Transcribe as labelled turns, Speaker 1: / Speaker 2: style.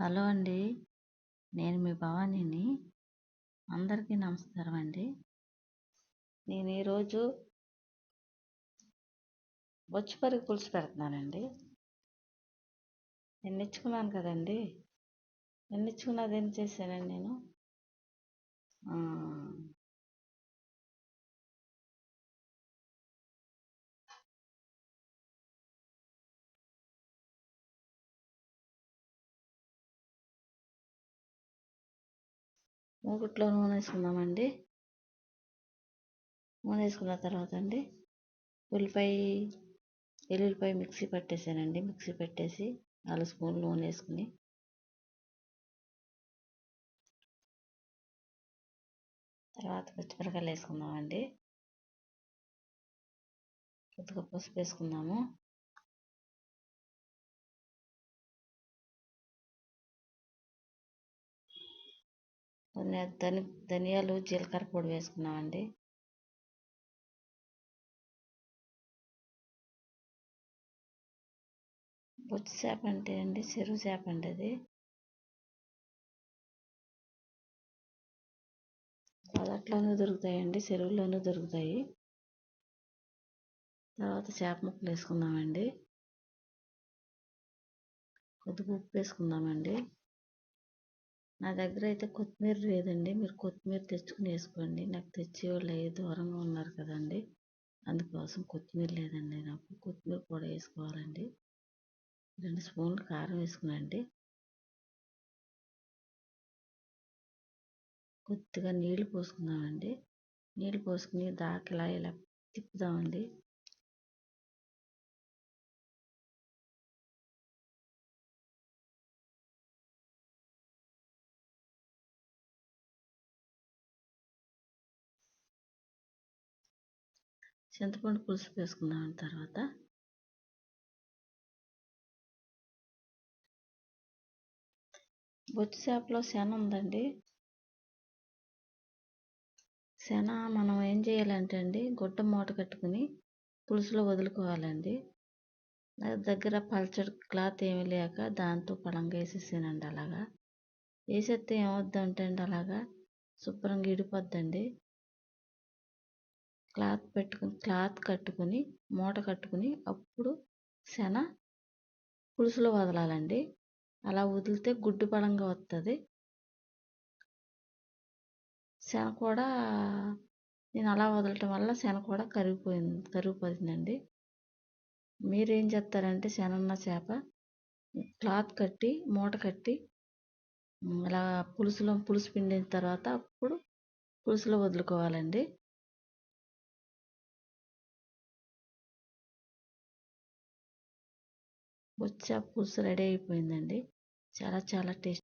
Speaker 1: Hello అండి. నేను మీ భవానీని. అందరికీ నమస్కారం అండి. నేను ఈరోజు బొచ్చుపరి పులుసు పెడుతున్నానండి. నేను ఇచ్చుకున్నాను కదండి. నిన్న ఇచ్చుకున్నది ఏం చేశానండి నేను? మూకుట్లో నూనె వేసుకుందామండి. నూనె వేసుకున్న తర్వాత అండి ఉల్లిపాయ ఎల్లుల్లిపాయ మిక్సీ పట్టేసానండి. మిక్సీ పెట్టేసి నాలుగు స్పూన్లు నూనె వేసుకుని తర్వాత పచ్చిమిరకాయలు వేసుకుందామండి. కొద్దిగా పసుపు వేసుకుందాము. ధని ధనియాలు జీలకర్ర పొడి వేసుకున్నామండి. బొచ్చు చేప అంటే అండి చెరువు చేప అండి అది. మొదట్లోనూ దొరుకుతాయండి చెరువుల్లోనూ దొరుకుతాయి. తర్వాత చేప ముక్కలు వేసుకుందామండి. కొద్దిగా ఉప్పు వేసుకుందామండి. నా దగ్గర అయితే కొత్తిమీర లేదండి. మీరు కొత్తిమీర తెచ్చుకుని వేసుకోండి. నాకు తెచ్చేవాళ్ళు అయ్యి దూరంగా ఉన్నారు కదండి. అందుకోసం కొత్తిమీర లేదండి నాకు. కొత్తిమీర కూడా వేసుకోవాలండి. రెండు స్పూన్లు కారం వేసుకునండి. కొద్దిగా నీళ్ళు పోసుకుందామండి. నీళ్ళు పోసుకుని దాకా ఇలా తిప్పుదామండి. చింతపండు పులుసు వేసుకున్నాం తర్వాత. బొచ్చు చేపలో శన ఉందండి. శన మనం ఏం చేయాలంటే అండి గుడ్డ మూట కట్టుకుని పులుసులో వదులుకోవాలండి. దగ్గర పల్చడి క్లాత్ ఏమీ లేక దాంతో పడంగా వేసేసానండి అలాగా. వేసేస్తే ఏమవుద్దంటే అండి అలాగా శుభ్రంగా ఇడిపోద్దండి. క్లాత్ పెట్టుకుని క్లాత్ కట్టుకుని మూట కట్టుకుని అప్పుడు శన పులుసులో వదలాలండి. అలా వదిలితే గుడ్డు పడంగా వస్తుంది శన కూడా నేను అలా వదలటం వల్ల శన కూడా కరిగిపోయింది కరిగిపోతుందండి. మీరేం చేస్తారంటే శనన్న చేప క్లాత్ కట్టి మూట కట్టి అలా పులుసులో పులుసు పిండిన తర్వాత అప్పుడు పులుసులో వదులుకోవాలండి. బొచ్చ పులుసు రెడీ అయిపోయిందండి. చాలా చాలా టేస్ట్